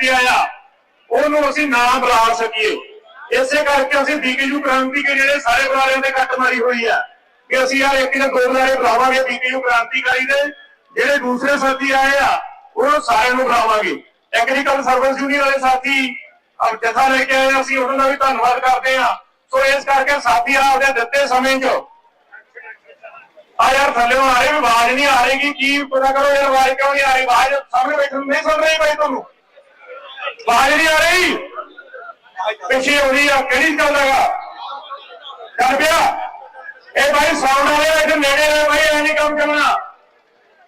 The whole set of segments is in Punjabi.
ਜਿੱਤਿਆ ਆ ਉਹਨੂੰ ਅਸੀਂ ਨਾ ਬੁਲਾ ਸਕੀਏ। ਇਸੇ ਕਰਕੇ ਅਸੀਂ ਬੀਕੇਯੂ ਕ੍ਰਾਂਤੀ ਕੇ ਜਿਹੜੇ ਸਾਰੇ ਬੁਲਾਰਿਆਂ ਦੇ ਕੱਟ ਮਾਰੀ ਹੋਈ ਆ ਕਿ ਅਸੀਂ ਆ ਇੱਕ ਦਿਨ ਦੋ ਬੁਲਾਰੇ ਬੁਲਾਵਾਂਗੇ ਬੀਕੇਯੂ ਕ੍ਰਾਂਤੀਕਾਰੀ ਦੇ, ਜਿਹੜੇ ਦੂਸਰੇ ਸਾਥੀ ਆਏ ਆ ਉਹਨਾਂ ਸਾਰਿਆਂ ਨੂੰ ਬੁਲਾਵਾਂਗੇ। ਟੈਕਨੀਕਲ ਸਰਵਿਸ ਯੂਨੀਅਨ ਵਾਲੇ ਸਾਥੀ ਅਬ ਜਥਾ ਲੈ ਕੇ ਆਏ ਅਸੀਂ, ਉਹਨਾਂ ਦਾ ਵੀ ਧੰਨਵਾਦ ਕਰਦੇ ਆ ਸੋ ਇਸ ਕਰਕੇ ਸਾਥੀ ਆਪਦੇ ਦਿੱਤੇ ਸਮੇਂ 'ਚ। ਆ ਯਾਰ, ਥੱਲੇ ਆ ਰਹੇ, ਆਵਾਜ਼ ਨਹੀਂ ਆ ਰਹੀ ਕੀ ਪਤਾ ਕਰੋ ਯਾਰ, ਆਵਾਜ਼ ਕਿਉਂ ਨਹੀਂ ਆ ਰਹੀ? ਆਵਾਜ਼ ਸਾਹਮਣੇ ਬੈਠੇ, ਨਹੀਂ ਸੁਣ ਰਹੀ ਬਾਈ ਤੁਹਾਨੂੰ। ਆਵਾਜ਼ ਨਹੀਂ ਆ ਰਹੀ। ਪਿੱਛੇ ਹੋ ਰਹੀ ਆ, ਕਿਹੜੀ ਗੱਲ ਹੈਗਾ ਪਿਆ। ਇਹ ਭਾਈ ਸਾਊਂਡ ਵਾਲੇ ਇੱਥੇ ਨੇੜੇ ਆ, ਬਾਈ, ਐ ਨਹੀਂ ਕੰਮ ਕਰਨਾ।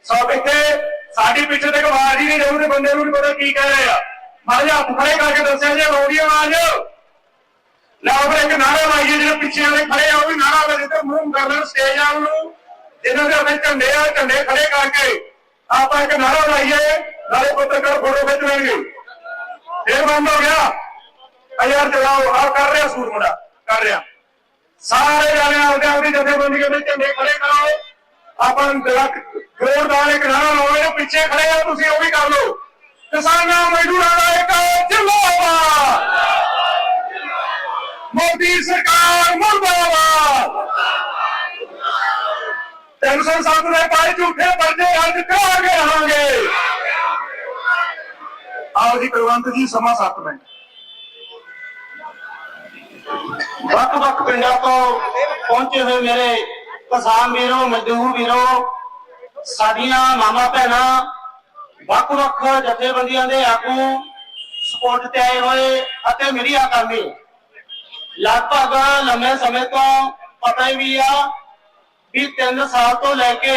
ਸਭ ਇੱਥੇ, ਸਾਡੀ ਪਿੱਛੇ ਤੇ ਆਵਾਜ਼ ਹੀ ਨਹੀਂ ਰਹੂ ਤੇ ਬੰਦੇ ਨੂੰ ਨਹੀਂ ਪਤਾ ਕੀ ਕਹਿ ਰਹੇ ਆ। ਮਾਰੇ ਹੱਥ ਖੜੇ ਕਰਕੇ ਦੱਸਿਆ ਜੇ ਆਉਂਦੀ ਆਵਾਜ਼। ਲਾਓ ਫਿਰ ਇੱਕ ਨਾਰਾ ਲਾਈਏ, ਜਿਹੜੇ ਪਿੱਛੇ ਵਾਲੇ ਖੜੇ ਆ, ਉਹ ਵੀ ਨਾਰਾ ਲਾ ਦਿੱਤੇ ਮੂੰਹ ਕਰ ਲੈਣ ਸਟੇਜ ਆਉਣ ਨੂੰ। ਜਿਨ੍ਹਾਂ ਦੇ ਆਪਣੇ ਝੰਡੇ ਆ, ਝੰਡੇ ਖੜੇ ਕਰਕੇ ਆਪਾਂ ਇੱਕ ਨਾਰਾ ਲਾਈਏ, ਨਾਲੇ ਪੱਤਰਕਾਰ ਫੋਟੋ ਖਿੱਚ ਲੈਣਗੇ। ਇਹ ਬੰਦ ਹੋ ਗਿਆ। ਆ ਯਾਰ ਚਲਾਓ ਆ ਕਰ ਰਿਹਾ ਸੂਰ ਮੁੰਡਾ, ਕਰ ਰਿਹਾ। ਸਾਰੇ ਜਾਣੇ ਆਪਦੇ ਆਪਦੀ ਜਥੇਬੰਦੀਆਂ ਦੇ ਝੰਡੇ ਖੜੇ ਕਰਾਓ ਆਪਾਂ ਲੱਖ ਜੋਰਦਾਰ ਇੱਕ ਨਾਰਾ ਲਾਉਣੇ ਪਿੱਛੇ ਖੜੇ ਆ ਤੁਸੀਂ ਉਹ ਵੀ ਕਰ ਲਓ। ਕਿਸਾਨਾਂ ਮਜ਼ਦੂਰਾਂ ਦਾ ਇੱਕ ਜਿੰਦਾਬਾਦ। ਮੋਦੀ ਸਰਕਾਰ ਮੁਰਦਾਬਾਦ। 307 ਦੇ ਪਾਏ ਝੂਠੇ ਪਰਦੇ ਅੱਜ ਕਰਾ ਕੇ ਰਹਾਂਗੇ। ਆਓ ਜੀ ਕੁਲਵੰਤ ਜੀ, ਸਮਾਂ 7 ਮਿੰਟ। ਵੱਖ-ਵੱਖ ਪਿੰਡਾਂ ਤੋਂ ਪਹੁੰਚੇ ਹੋਏ ਮੇਰੇ ਕਿਸਾਨ ਵੀਰੋ, ਮਜ਼ਦੂਰ ਵੀਰੋ, ਸਾਡੀਆਂ ਮਾਮਾ ਭੈਣਾਂ, ਵੱਖ-ਵੱਖ ਜਥੇਬੰਦੀਆਂ ਦੇ ਆਗੂ ਸਪੋਰਟ ਤੇ ਆਏ ਹੋਏ ਅਤੇ ਮੀਡੀਆ ਕਰਮੀ ਲਗਭਗ ਲੰਮੇ ਸਮੇਂ ਤੋਂ ਪਤਾ ਹੀ ਵੀ ਆ ਵੀ 3 ਸਾਲ ਤੋਂ ਲੈ ਕੇ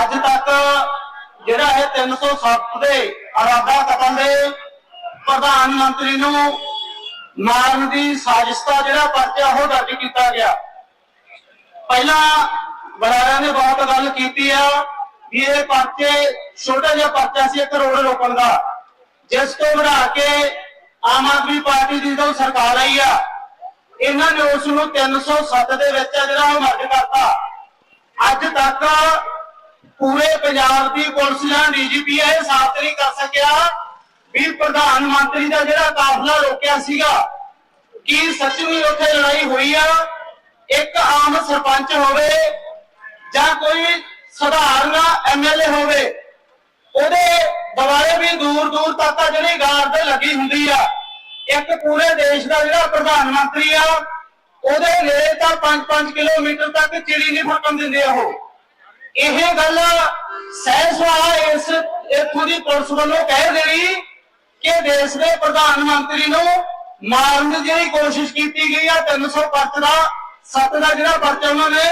ਅੱਜ ਤੱਕ ਜਿਹੜਾ ਇਹ 307 ਦੇ ਅਰਾਦਾ ਕਤਲ ਦੇ ਪ੍ਰਧਾਨ ਮੰਤਰੀ ਨੂੰ ਮਾਰਨ ਦੀ ਸਾਜ਼ਿਸ਼ ਦਾ ਜਿਹੜਾ ਪਰਚਾ ਉਹ ਦਰਜ ਕੀਤਾ ਗਿਆ। ਪਹਿਲਾਂ ਬੜਾਰਿਆਂ ਨੇ ਬਹੁਤ ਗੱਲ ਕੀਤੀ ਆ ਵੀ ਇਹ ਪਰਚੇ ਛੋਟਾ ਜਿਹਾ ਪਰਚਾ ਸੀ 1 ਕਰੋੜ ਰੋਕਣ ਦਾ, ਜਿਸ ਤੋਂ ਵਧਾ ਕੇ ਆਮ ਆਦਮੀ ਪਾਰਟੀ ਦੀ ਜਦੋਂ ਸਰਕਾਰ ਆਈ ਆ, ਇਹਨਾਂ ਨੇ ਉਸ ਨੂੰ 307 ਦੇ ਵਿੱਚ ਜਿਹੜਾ ਉਹ ਮਰਜ ਕਰਤਾ। ਅੱਜ ਤੱਕ ਪੂਰੇ ਪੰਜਾਬ ਦੀ ਪੁਲਿਸ ਜਾਂ ਡੀਜੀਪੀ ਇਹ ਸਾਬਤ ਨਹੀਂ ਕਰ ਸਕਿਆ ਵੀ ਪ੍ਰਧਾਨ ਮੰਤਰੀ ਦਾ ਜਿਹੜਾ ਕਾਫਲਾ ਰੋਕਿਆ ਸੀਗਾ, ਕੀ ਸੱਚਮੁੱਚ ਉੱਥੇ ਲੜਾਈ ਹੋਈ ਆ? ਇੱਕ ਆਮ ਸਰਪੰਚ ਹੋਵੇ ਜਾਂ ਕੋਈ ਸਧਾਰਨ ਐਮਐਲਏ ਹੋਵੇ, ਉਹਦੇ ਦੁਆਰੇ ਵੀ ਦੂਰ ਦੂਰ ਤੱਕ ਆ ਜਿਹੜੀ ਗਾਰਡ ਲੱਗੀ ਹੁੰਦੀ ਆ। ਇੱਕ ਪੂਰੇ ਦੇਸ਼ ਦਾ ਜਿਹੜਾ ਪ੍ਰਧਾਨ ਮੰਤਰੀ ਆ, ਉਹਦੇ ਨੇੜੇ ਤਾਂ 5-5 ਕਿਲੋਮੀਟਰ ਤੱਕ ਚਿੜੀ ਨਹੀਂ ਫੜਕਣ ਦਿੰਦੇ ਉਹ। ਇਹ ਗੱਲ ਸਹਿਸਵਾ ਇਸ ਇੱਥੋਂ ਦੀ ਪੁਲਿਸ ਵੱਲੋਂ ਕਹਿ ਦੇਣੀ ਕਿ ਦੇਸ਼ ਦੇ ਪ੍ਰਧਾਨ ਮੰਤਰੀ ਨੂੰ ਮਾਰਨ ਦੀ ਜਿਹੜੀ ਕੋਸ਼ਿਸ਼ ਕੀਤੀ ਗਈ ਆ 300 ਪਰਚ ਦਾ, ਸੱਤ ਦਾ ਜਿਹੜਾ ਪਰਚਾ ਉਹਨਾਂ ਨੇ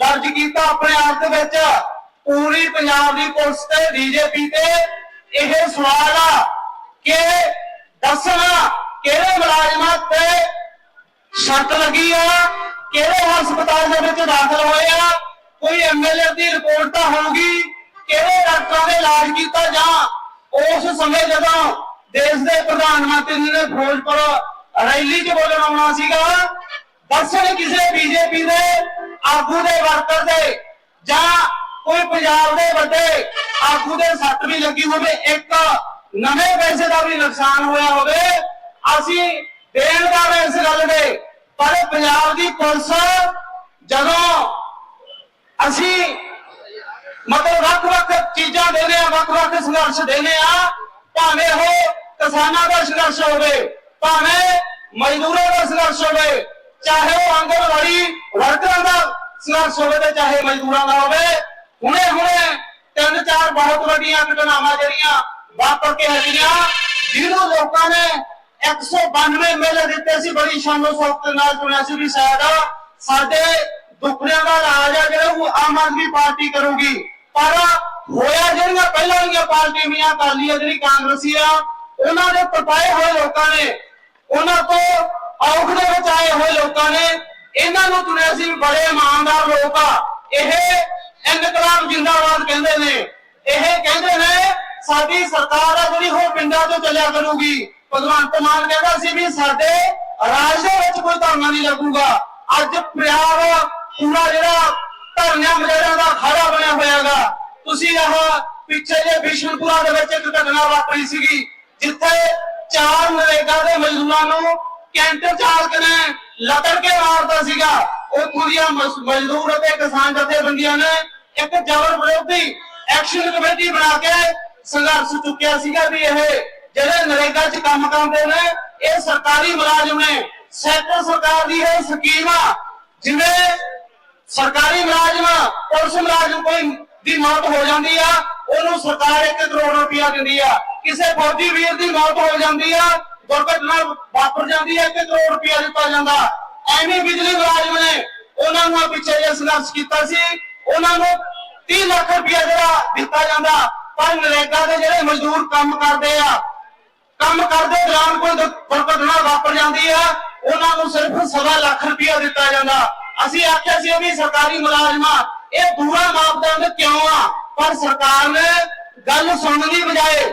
ਦਰਜ ਕੀਤਾ ਆਪਣੇ ਆਪ ਦੇ ਵਿੱਚ, ਪੂਰੀ ਪੰਜਾਬ ਦੀ ਪੁਲਿਸ ਤੇ ਬੀਜੇਪੀ ਤੇ, ਇਹ ਸਵਾਲ ਆ ਕਿ ਦੱਸਣਾ ਕਿਹੜੇ ਮੁਲਾਜ਼ਮਾਂ ਤੇ ਸੱਟ ਲੱਗੀ ਆ, ਕਿਹੜੇ ਹਸਪਤਾਲ ਦੇ ਵਿੱਚ ਦਾਖਲ ਹੋਏ ਆ ਕੋਈ ਐਮਐਲਏ ਦੀ ਰਿਪੋਰਟ ਤਾਂ ਹੋਊਗੀ, ਕਿਹੜੇ ਡਾਕਟਰਾਂ ਨੇ ਇਲਾਜ ਕੀਤਾ ਜਾਂ, ਉਸ ਸਮੇਂ ਜਦੋਂ ਦੇਸ਼ ਦੇ ਪ੍ਰਧਾਨ ਮੰਤਰੀ ਨੇ ਫਿਰੋਜ਼ਪੁਰ ਰੈਲੀ 'ਚ ਬੋਲਣ ਆਉਣਾ ਸੀਗਾ, ਦੱਸਣ ਕਿਸੇ ਬੀਜੇਪੀ ਦੇ, ਆਗੂ ਦੇ ਵਰਕਰ ਦੇ, ਜਾਂ ਕੋਈ ਪੰਜਾਬ ਦੇ ਵੱਡੇ ਆਗੂ ਦੇ ਸੱਟ ਵੀ ਲੱਗੀ ਹੋਵੇ, ਇੱਕ ਨਵੇਂ ਪੈਸੇ ਦਾ ਵੀ ਨੁਕਸਾਨ ਹੋਇਆ ਹੋਵੇ, ਅਸੀਂ ਦੇਣ ਦਾ ਇਸ ਗੱਲ ਦੇ, ਪਰ ਪੰਜਾਬ ਦੀ ਪੁਲਿਸ ਜਦੋਂ ਅਸੀਂ ਮਤਲਬ ਵੱਖ-ਵੱਖ ਚੀਜ਼ਾਂ ਦੇਨੇ ਆ ਵੱਖ-ਵੱਖ ਸੰਘਰਸ਼ ਦੇਨੇ ਆ ਭਾਵੇਂ ਉਹ ਕਿਸਾਨਾਂ ਦਾ ਸੰਘਰਸ਼ ਹੋਵੇ, ਭਾਵੇਂ ਮਜ਼ਦੂਰਾਂ ਦਾ ਸੰਘਰਸ਼ ਹੋਵੇ, ਚਾਹੇ ਉਹ ਆਂਗਣਵਾੜੀ ਵਰਕਰਾਂ ਦਾ ਸੰਘਰਸ਼ ਹੋਵੇ ਤੇ ਚਾਹੇ ਮਜ਼ਦੂਰਾਂ ਦਾ ਹੋਵੇ ਹੁਣੇ ਹੁਣੇ ਤਿੰਨ ਚਾਰ ਬਹੁਤ ਵੱਡੀਆਂ ਘਟਨਾਵਾਂ ਜਿਹੜੀਆਂ ਵਾਪਰ ਕੇ ਹਟੀਆਂ ਜਿਹਨੂੰ ਲੋਕਾਂ ਨੇ 192 ਮੇਲੇ ਦਿੱਤੇ ਸੀ, ਬੜੀ ਸ਼ਾਨੋ ਸ਼ੌਕਤ ਨਾਲ ਚੁਣਿਆ ਸੀ ਵੀ ਸ਼ਾਇਦ ਸਾਡੇ ਦੁੱਖੜਿਆਂ ਦਾ ਰਾਜ ਆ ਜਿਹੜਾ ਉਹ ਆਮ ਆਦਮੀ ਪਾਰਟੀ ਕਰੂਗੀ। ਪਰ ਹੋਇਆ ਜਿਹੜੀਆਂ ਪਹਿਲਾਂ ਵਾਲੀਆਂ ਪਾਰਟੀਆਂ ਮੀਆਂ ਅਕਾਲੀਆਂ ਜਿਹੜੀ ਕਾਂਗਰਸੀ ਆ, ਉਹਨਾਂ ਦੇ ਪਟਾਏ ਹੋਏ ਲੋਕਾਂ ਨੇ। ਉਹਨਾਂ ਤੋਂ ਔਖ ਦੇ ਵਿੱਚ ਆਏ ਹੋਏ ਲੋਕਾਂ ਨੇ। ਇਹਨਾਂ ਨੂੰ ਚੁਣਿਆ ਸੀ ਬੜੇ ਇਮਾਨਦਾਰ ਲੋਕ ਆ। ਇਹ ਇਨਕਲਾਬ ਜਿੰਦਾਬਾਦ ਕਹਿੰਦੇ ਨੇ। ਇਹ ਕਹਿੰਦੇ ਨੇ, ਸਾਡੀ ਸਰਕਾਰ ਆ ਜਿਹੜੀ ਉਹ ਪਿੰਡਾਂ ਤੋਂ ਚੱਲਿਆ ਕਰੂਗੀ। ਭਗਵੰਤ ਮਾਨ ਕਹਿੰਦਾ ਸੀ ਵੀ ਸਾਡੇ ਰਾਜ ਦੇ ਵਿੱਚ ਕੋਈ ਧਰਨਾ ਨਹੀਂ ਲੱਗੂਗਾ। ਅੱਜ ਪੰਜਾਬ ਪੂਰਾ ਜਿਹੜਾ ਧਰਨਿਆਂ ਮਜਰਾਂ ਦਾ ਖਾੜਾ ਬਣਿਆ ਹੋਇਆਗਾ। ਤੁਸੀਂ ਆਹ ਪਿੱਛੇ ਜੇ ਬਿਸ਼ਨਪੁਰਾ ਦੇ ਵਿੱਚ ਇੱਕ ਘਟਨਾ ਵਾਪਰੀ ਸੀਗੀ, ਜਿੱਥੇ ਚਾਰ ਨਰੇਗਾ ਦੇ ਮਜ਼ਦੂਰਾਂ ਨੂੰ ਕੈਂਟਰ ਚਾਲਕ ਨੇ ਲਤੜ ਕੇ ਮਾਰਦਾ ਸੀਗਾ। ਉੱਥੋਂ ਦੀਆਂ ਮਜ਼ਦੂਰ ਅਤੇ ਕਿਸਾਨ ਜਥੇਬੰਦੀਆਂ ਨੇ ਇੱਕ ਜਬਰ ਵਿਰੋਧੀ ਐਕਸ਼ਨ ਕਮੇਟੀ ਬਣਾ ਕੇ ਸੰਘਰਸ਼ ਚੁੱਕਿਆ ਸੀਗਾ ਵੀ ਇਹ ਜਿਹੜੇ ਨਰੇਗਾ 'ਚ ਕੰਮ ਕਰਦੇ ਨੇ, ਇਹ ਸਰਕਾਰੀ ਮੁਲਾਜ਼ਮ ਨੇ। ਸੈਂਟਰ ਸਰਕਾਰ ਦੀ ਇਹ ਸਕੀਮ ਆ, ਜਿਵੇਂ ਸਰਕਾਰੀ ਮੁਲਾਜ਼ਮ, ਪੁਲਿਸ ਮੁਲਾਜ਼ਮ ਕੋਈ ਦੀ ਮੌਤ ਹੋ ਜਾਂਦੀ ਆ, ਉਹਨੂੰ ਸਰਕਾਰ 1 ਕਰੋੜ ਰੁਪਇਆ ਦਿੰਦੀ ਆ। ਕਿਸੇ ਫੌਜੀ ਵੀਰ ਦੀ ਮੌਤ ਹੋ ਜਾਂਦੀ ਆ, ਦੁਰਘਟਨਾ ਵਾਪਰ ਜਾਂਦੀ ਹੈ 1 ਕਰੋੜ ਰੁਪਇਆ ਦਿੱਤਾ ਜਾਂਦਾ। ਐਵੇਂ ਬਿਜਲੀ ਮੁਲਾਜ਼ਮ ਨੇ ਉਹਨਾਂ ਨੂੰ ਪਿੱਛੇ ਜੇ ਸੰਘਰਸ਼ ਕੀਤਾ ਸੀ। ਉਹਨਾਂ ਨੂੰ 30 ਲੱਖ ਰੁਪਇਆ ਜਿਹੜਾ ਦਿੱਤਾ ਜਾਂਦਾ, ਪਰ ਨਰੇਗਾ ਦੇ ਜਿਹੜੇ ਮਜ਼ਦੂਰ ਕੰਮ ਕਰਦੇ ਆ, ਕੰਮ ਕਰਦੇ ਦੌਰਾਨ ਕੋਈ ਦੁਰਘਟਨਾ ਵਾਪਰ ਜਾਂਦੀ ਆ, ਉਹਨਾਂ ਨੂੰ ਸਿਰਫ ਸਵਾ ਲੱਖ ਰੁਪਇਆ ਦਿੱਤਾ ਜਾਂਦਾ। ਅਸੀਂ ਆਖਿਆ ਸੀ ਵੀ ਸਰਕਾਰੀ ਮੁਲਾਜ਼ਮਾਂ ਇਹ ਦੂਰਾ ਮਾਪਦੰਡ ਕਿਉਂ ਆ? ਪਰ ਸਰਕਾਰ ਨੇ ਗੱਲ ਸੁਣਨ ਦੀ ਬਜਾਏ,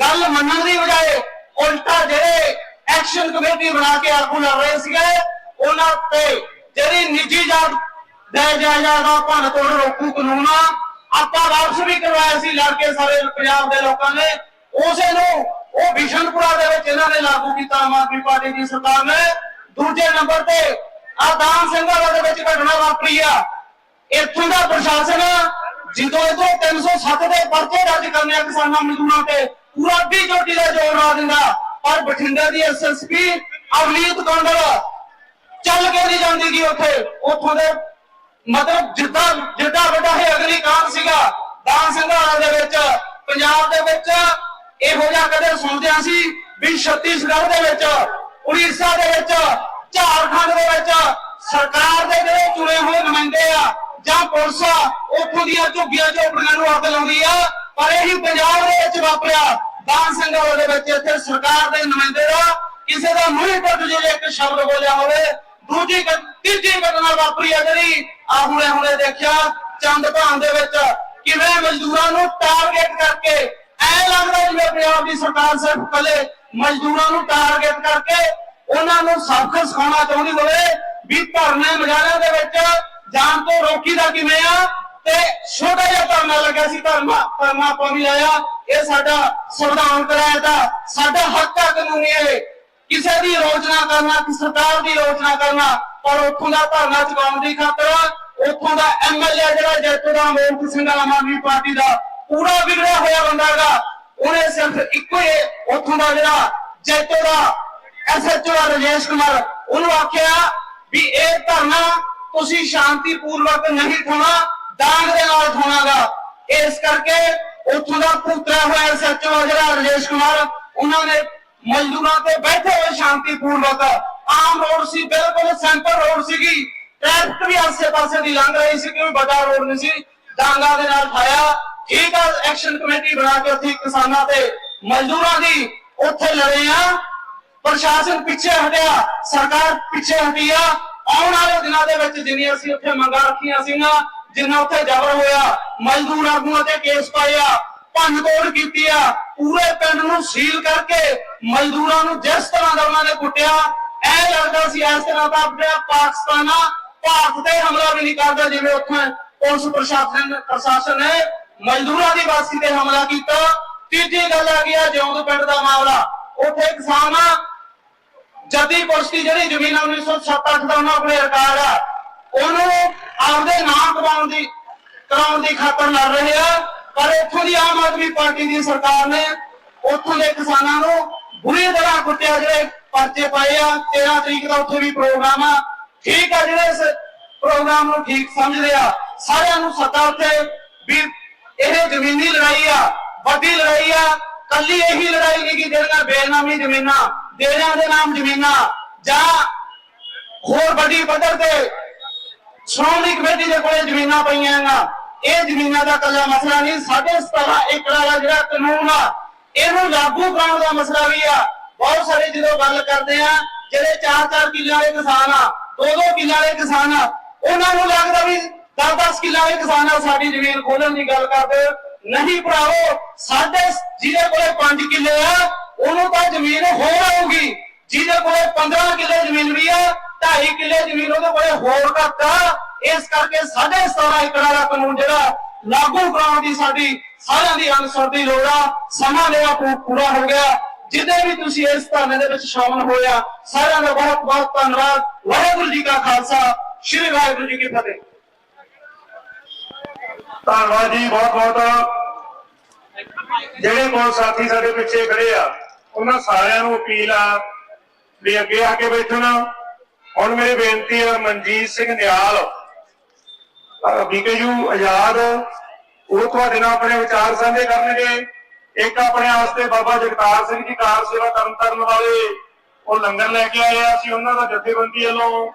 ਗੱਲ ਮੰਨਣ ਦੀ ਬਜਾਏ ਉਲਟਾ ਜਿਹੜੇ ਐਕਸ਼ਨ ਕਮੇਟੀ ਬਣਾ ਕੇ ਆਗੂ ਲੜ ਰਹੇ ਸੀਗੇ, ਉਹਨਾਂ ਤੇ ਜਿਹੜੀ ਨਿੱਜੀ ਜਾਤ ਦੇ ਜਾਇਦਾਦ ਦਾ ਭੰਨ ਤੋੜ, ਰੋਕੂ ਕਾਨੂੰਨ ਆ, ਆਪਾਂ ਵਾਪਸ ਵੀ ਕਰਵਾਇਆ ਸੀ ਲੜ ਕੇ ਸਾਰੇ ਪੰਜਾਬ ਦੇ ਲੋਕਾਂ ਨੇ। ਉਸੇ ਨੂੰ ਉਹ ਵਿਸ਼ਨਪੁਰਾ ਦੇ ਵਿੱਚ ਇਹਨਾਂ ਨੇ ਲਾਗੂ ਕੀਤਾ ਆਮ ਆਦਮੀ ਪਾਰਟੀ ਦੀ ਸਰਕਾਰ ਨੇ। ਦੂਜੇ ਨੰਬਰ ਤੇ ਦਾਨ ਸਿੰਘ ਵਾਲਾ ਦੇ ਵਿੱਚ ਘਟਨਾ ਵਾਪਰੀ ਆ। ਇੱਥੋਂ ਦਾ ਪ੍ਰਸ਼ਾਸਨ ਜਦੋਂ ਇਧਰੋਂ 307 ਦੇ ਪਰਚੇ ਦਰਜ ਕਰਨੇ ਆ ਕਿਸਾਨਾਂ ਮਜ਼ਦੂਰਾਂ ਤੇ, ਪੂਰਾ ਵੀ ਚੋਟੀ ਦਾ ਜ਼ੋਰ ਲਾ ਦਿੰਦਾ। ਪਰ ਬਠਿੰਡਾ ਦੀ ਐਸਐਸਪੀ ਅਵਨੀਤ ਕੌਂਡਲ ਚੱਲ ਕੇ ਨਹੀਂ ਜਾਂਦੀ ਗੀ ਉੱਥੇ। ਉੱਥੋਂ ਦੇ ਮਤਲਬ ਜਿੱਦਾਂ ਜਿੱਦਾਂ ਵੱਡਾ ਇਹ ਅਗਨੀਕਾਂਡ ਸੀਗਾ, ਦਾਨ ਸਿੰਘਾਲਾ ਦੇ ਵਿੱਚ, ਪੰਜਾਬ ਦੇ ਵਿੱਚ ਇਹੋ ਜਿਹਾ ਕਦੇ ਸੁਣਦਿਆਂ ਸੀ ਵੀ ਛੱਤੀਸਗੜ੍ਹ ਦੇ ਵਿੱਚ, ਉੜੀਸਾ ਦੇ ਵਿੱਚ ਝਾਰਖੰਡ ਦੇ ਵਿੱਚ ਸਰਕਾਰ ਦੇ ਜਿਹੜੇ ਚੁਣੇ ਹੋਏ ਨੁਮਾਇੰਦੇ ਆ ਜਾਂ ਪੁਲਿਸ ਆ, ਉੱਥੋਂ ਦੀਆਂ ਝੁੱਗੀਆਂ ਝੋਪੜੀਆਂ ਨੂੰ ਅੱਗ ਲਾਉਂਦੀ ਆ, ਪਰ ਇਹੀ ਪੰਜਾਬ ਦੇ ਵਿੱਚ ਵਾਪਰਿਆ। ਦਾਨ ਸਿੰਘਾਲਾ ਦੇ ਵਿੱਚ ਇੱਥੇ ਸਰਕਾਰ ਦੇ ਨੁਮਾਇੰਦੇ ਦਾ ਕਿਸੇ ਦਾ ਮੂੰਹ ਟੁੱਟ ਜੇ ਇੱਕ ਸ਼ਬਦ ਬੋਲਿਆ ਹੋਵੇ। ਦੂਜੀ ਤੀਜੀ ਘਟਨਾ ਵਾਪਰੀ ਆ ਜਿਹੜੀ ਆ ਹੁਣੇ ਹੁਣੇ ਦੇਖਿਆ। ਚੰਦ ਭਾਨ ਦੇ ਵਿੱਚ ਕਿਵੇਂ ਮਜ਼ਦੂਰਾਂ ਨੂੰ ਟਾਰਗੇਟ ਕਰਕੇ, ਐ ਲੱਗਦਾ ਜਿਵੇਂ ਪੰਜਾਬ ਦੀ ਸਰਕਾਰ ਸਿਰਫ ਕੱਲੇ ਮਜ਼ਦੂਰਾਂ ਨੂੰ ਟਾਰਗੇਟ ਕਰਕੇ ਉਹਨਾਂ ਨੂੰ ਸਬਕ ਸਿਖਾਉਣਾ ਚਾਹੁੰਦੀ ਹੋਵੇ ਵੀ ਧਰਨੇ ਮੁਜ਼ਾਹਰਿਆਂ ਦੇ ਵਿੱਚ ਜਾਣ ਤੋਂ ਰੋਕੀਦਾ ਕਿਵੇਂ ਆ? ਤੇ ਛੋਟਾ ਜਿਹਾ ਧਰਨਾ ਲੱਗਿਆ ਸੀ ਧਰਨਾ ਧਰਨਾ ਆਪਾਂ ਵੀ ਲਾਇਆ ਇਹ ਸਾਡਾ ਸੰਵਿਧਾਨ ਕਰਾਇਆ ਦਾ ਸਾਡਾ ਹੱਕ ਆ ਕਾਨੂੰਨੀ ਇਹ ਕਿਸੇ ਦੀ ਆਲੋਚਨਾ ਕਰਨਾ ਕਿ ਸਰਕਾਰ ਦੀ ਆਲੋਚਨਾ ਕਰਨਾ, ਪਰ ਉੱਥੋਂ ਦਾ ਧਰਨਾ ਚੁਕਾਉਣ ਦੀ ਖਾਤਰ ਉੱਥੋਂ ਦਾ ਐਮਐਲਏ ਜਿਹੜਾ ਜੈਤੋ ਦਾ ਮੋਹਨ ਸਿੰਘ ਆਮ ਆਦਮੀ ਪਾਰਟੀ ਦਾ ਪੂਰਾ ਵਿਗੜਿਆ ਹੋਇਆ ਬੰਦਾ ਹੈਗਾ। ਉਹਨੇ ਸਿਰਫ ਇੱਕੋ ਹੀ ਉੱਥੋਂ ਦਾ ਜਿਹੜਾ ਜੈਤੋ ਦਾ ਐਸਐਚਓ ਰਜੇਸ਼ ਕੁਮਾਰ ਉਹਨੂੰ ਆਖਿਆ ਵੀ ਇਹ ਧਰਨਾ ਤੁਸੀਂ ਸ਼ਾਂਤੀਪੂਰਵਕ ਨਹੀਂ ਠੋਣਾ ਡਾਂਗ ਦੇ ਨਾਲ ਠੋਣਾਗਾ ਇਸ ਕਰਕੇ ਉੱਥੋਂ ਦਾ ਪੁੱਤਰਾ ਹੋਇਆ ਐਸਐਚਓ ਜਿਹੜਾ ਰਜੇਸ਼ ਕੁਮਾਰ, ਉਹਨਾਂ ਨੇ ਮਜ਼ਦੂਰਾਂ ਤੇ ਬੈਠੇ ਹੋਏ ਸ਼ਾਂਤੀਪੂਰਵਕ। ਆਮ ਰੋਡ ਸੀ, ਬਿਲਕੁਲ ਸੈਂਟਰ ਰੋਡ ਸੀਗੀ। ਟ੍ਰੈਫਿਕ ਵੀ ਆਸੇ-ਪਾਸੇ ਦੀ ਲੰਘ ਰਹੀ ਸੀ ਕਿਉਂਕਿ ਵੱਡਾ ਰੋਡ ਨਹੀਂ ਸੀ। ਡਾਂਗਾ ਦੇ ਨਾਲ ਠਾਇਆ ਠੀਕ ਆ ਐਕਸ਼ਨ ਕਮੇਟੀ ਬਣਾ ਕੇ ਉੱਥੇ ਕਿਸਾਨਾਂ ਤੇ ਮਜ਼ਦੂਰਾਂ ਦੀ ਉੱਥੇ ਲੜੇ ਆ। ਪ੍ਰਸ਼ਾਸਨ ਪਿੱਛੇ ਹਟਿਆ, ਸਰਕਾਰ ਪਿੱਛੇ ਹਟੀ ਆ। ਆਉਣ ਵਾਲੇ ਦਿਨਾਂ ਦੇ ਵਿੱਚ ਜਿੰਨੀਆਂ ਅਸੀਂ ਉੱਥੇ ਮੰਗਾਂ ਰੱਖੀਆਂ ਸੀਗੀਆਂ, ਜਿੰਨਾ ਉੱਥੇ ਜ਼ਬਰ ਹੋਇਆ, ਮਜ਼ਦੂਰ ਆਗੂਆਂ ਤੇ ਕੇਸ ਪਾਇਆ ਭੰਨ ਕੀਤੀ ਆ, ਪੂਰੇ ਪਿੰਡ ਨੂੰ ਸੀਲ ਕਰਕੇ ਮਜ਼ਦੂਰਾਂ ਨੂੰ ਜਿਸ ਤਰ੍ਹਾਂ ਦਾ ਉਹਨਾਂ ਨੇ ਕੁੱਟਿਆ, ਐ ਲੱਗਦਾ ਸੀ ਇਸ ਤਰ੍ਹਾਂ ਦਾ ਆਪਣੇ ਪਾਕਿਸਤਾਨ ਭਾਰਤ ਤੇ ਹਮਲਾ ਵੀ ਨਹੀਂ ਕਰਦਾ ਜਿਵੇਂ ਉੱਥੇ ਪੁਲਿਸ ਪ੍ਰਸ਼ਾਸਨ ਪ੍ਰਸ਼ਾਸਨ ਨੇ ਮਜ਼ਦੂਰਾਂ ਦੀ ਵਾਸੀ ਤੇ ਹਮਲਾ ਕੀਤਾ। ਤੀਜੀ ਗੱਲ ਆ ਗਈ ਆ ਜਿਉਂਦ ਪਿੰਡ ਦਾ ਮਾਮਲਾ। ਉੱਥੇ ਕਿਸਾਨ ਜੱਦੀ ਪੁਲਿਸ ਦੀ ਜਿਹੜੀ ਜ਼ਮੀਨ 1907-8 ਦਾ ਉਹਨਾਂ ਕੋਲੇ ਰਿਕਾਰਡ ਆ, ਉਹਨੂੰ ਆਪਦੇ ਨਾਮ ਕਰਾਉਣ ਦੀ ਕਰਾਉਣ ਦੀ ਖਾਤਰ ਲੜ ਰਹੇ ਆ। ਪਰ ਇੱਥੋਂ ਦੀ ਆਮ ਆਦਮੀ ਪਾਰਟੀ ਦੀ ਸਰਕਾਰ ਨੇ ਉੱਥੋਂ ਦੇ ਕਿਸਾਨਾਂ ਨੂੰ ਬੁਰੀ ਤਰ੍ਹਾਂ ਕੁੱਟਿਆ, ਜਿਹੜੇ ਪਰਚੇ ਪਾਏ ਆ। 13 ਤਰੀਕ ਦਾ ਉੱਥੇ ਵੀ ਪ੍ਰੋਗਰਾਮ ਆ। ਠੀਕ ਆ ਜਿਹੜੇ ਇਸ ਪ੍ਰੋਗਰਾਮ ਨੂੰ ਠੀਕ ਸਮਝਦੇ ਆ, ਸਾਰਿਆਂ ਨੂੰ ਸੱਤਾ ਉੱਥੇ ਵੀ ਇਹ ਜ਼ਮੀਨੀ ਲੜਾਈ ਆ, ਵੱਡੀ ਲੜਾਈ ਆ। ਕੱਲੀ ਇਹੀ ਲੜਾਈ ਨਹੀਂ ਕਿ ਜਿਹੜੀਆਂ ਬੇਨਾਮੀ ਜ਼ਮੀਨਾਂ ਦੇਣਾ ਦੇ ਨਾਮ ਜ਼ਮੀਨਾਂ ਜਾਂ ਹੋਰ ਵੱਡੀ ਪੱਧਰ ਤੇ ਸ਼੍ਰੋਮਣੀ ਕਮੇਟੀ ਦੇ ਕੋਲੇ ਜ਼ਮੀਨਾਂ ਪਈਆਂ ਆ। ਇਹ ਜ਼ਮੀਨਾਂ ਦਾ ਕੱਲਾ ਮਸਲਾ ਨਹੀਂ 17.5 ਏਕੜ ਵਾਲਾ ਜਿਹੜਾ ਕਾਨੂੰਨ ਆ, ਇਹਨੂੰ ਲਾਗੂ ਕਰਾਉਣ ਦਾ ਮਸਲਾ ਵੀ ਆ। ਬਹੁਤ ਸਾਰੇ ਜਦੋਂ ਗੱਲ ਕਰਦੇ ਆ, ਜਿਹੜੇ 4-4 ਕਿੱਲੇ ਵਾਲੇ ਕਿਸਾਨ ਆ 2-2 ਕਿੱਲੇ ਵਾਲੇ ਕਿਸਾਨ ਆ, ਉਹਨਾਂ ਨੂੰ ਲੱਗਦਾ ਵੀ 10-10 ਕਿੱਲੇ ਵਾਲੇ ਕਿਸਾਨ ਆ, ਸਾਡੀ ਜ਼ਮੀਨ ਖੋਲਣ ਦੀ ਗੱਲ ਕਰਦੇ। ਨਹੀਂ ਭਰਾਓ ਸਾਡੇ ਜਿਹਦੇ ਕੋਲੇ 5 ਕਿੱਲੇ ਆ ਉਹਨੂੰ ਤਾਂ ਜ਼ਮੀਨ ਹੋਰ ਆਊਗੀ। ਜਿਹਦੇ ਕੋਲੇ 15 ਕਿੱਲੇ ਜ਼ਮੀਨ ਵੀ ਆ 2.5 ਕਿੱਲੇ ਜ਼ਮੀਨ ਉਹਦੇ ਕੋਲੇ ਹੋਰ ਘੱਟ ਆ। ਇਸ ਕਰਕੇ 17.5 ਏਕੜ ਵਾਲਾ ਕਾਨੂੰਨ ਜਿਹੜਾ ਲਾਗੂ ਕਰਾਉਣ ਦੀ ਸਾਡੀ ਸਾਰਿਆਂ ਦੀ ਅਨਸਰ ਦੀ ਲੋੜ ਆ। ਸਮਾਂ ਮੇਰਾ ਪੂਰਾ ਹੋ ਗਿਆ। ਜਿੰਨੇ ਵੀ ਤੁਸੀਂ ਇਸ ਧਰਨੇ ਦੇ ਵਿੱਚ ਸ਼ਾਮਲ ਹੋਇਆ ਸਾਰਿਆਂ ਦਾ ਬਹੁਤ ਬਹੁਤ ਧੰਨਵਾਦ। ਵਾਹਿਗੁਰੂ ਜੀ ਕਾ ਖਾਲਸਾ, ਸ੍ਰੀ ਵਾਹਿਗੁਰੂ ਜੀ ਕੀ ਫਤਿਹ। ਧੰਨਵਾਦ ਜੀ, ਬਹੁਤ ਬਹੁਤ। ਜਿਹੜੇ ਕੋਲ ਸਾਥੀ ਸਾਡੇ ਪਿੱਛੇ ਖੜੇ ਆ ਉਹਨਾਂ ਸਾਰਿਆਂ ਨੂੰ ਅਪੀਲ ਆ ਵੀ ਅੱਗੇ ਆ ਕੇ ਬੈਠਣ। ਹੁਣ ਮੇਰੀ ਬੇਨਤੀ ਹੈ ਮਨਜੀਤ ਸਿੰਘ ਨਿਆਲ ਬੀਕੇਯੂ ਆਜ਼ਾਦ ਉਹ ਤੁਹਾਡੇ ਨਾਲ ਆਪਣੇ ਵਿਚਾਰ ਸਾਂਝੇ ਕਰਨਗੇ। ਇੱਕ ਆਪਣੇ ਵਾਸਤੇ ਬਾਬਾ ਜਗਤਾਰ ਸਿੰਘ ਜੀ ਕਾਰ ਸੇਵਾ ਕਰਨ ਕਰਨ ਵਾਲੇ ਉਹ ਲੰਗਰ ਲੈ ਕੇ ਆਏ ਆ। ਅਸੀਂ ਉਹਨਾਂ ਦਾ ਜਥੇਬੰਦੀ ਵੱਲੋਂ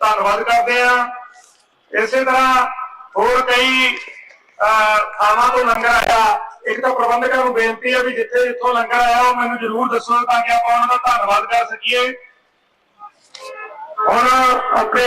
ਧੰਨਵਾਦ ਕਰਦੇ ਆ। ਇਸੇ ਤਰ੍ਹਾਂ ਹੋਰ ਕਈ ਅਹ, ਥਾਵਾਂ ਤੋਂ ਲੰਗਰ ਆਇਆ। ਇੱਕ ਤਾਂ ਪ੍ਰਬੰਧਕਾਂ ਨੂੰ ਬੇਨਤੀ ਹੈ ਵੀ ਜਿੱਥੇ ਜਿੱਥੋਂ ਲੰਗਰ ਆਇਆ ਉਹ ਮੈਨੂੰ ਜ਼ਰੂਰ ਦੱਸੋ ਤਾਂ ਕਿ ਆਪਾਂ ਉਹਨਾਂ ਦਾ ਧੰਨਵਾਦ ਕਰ ਸਕੀਏ। ਹੁਣ ਆਪਣੇ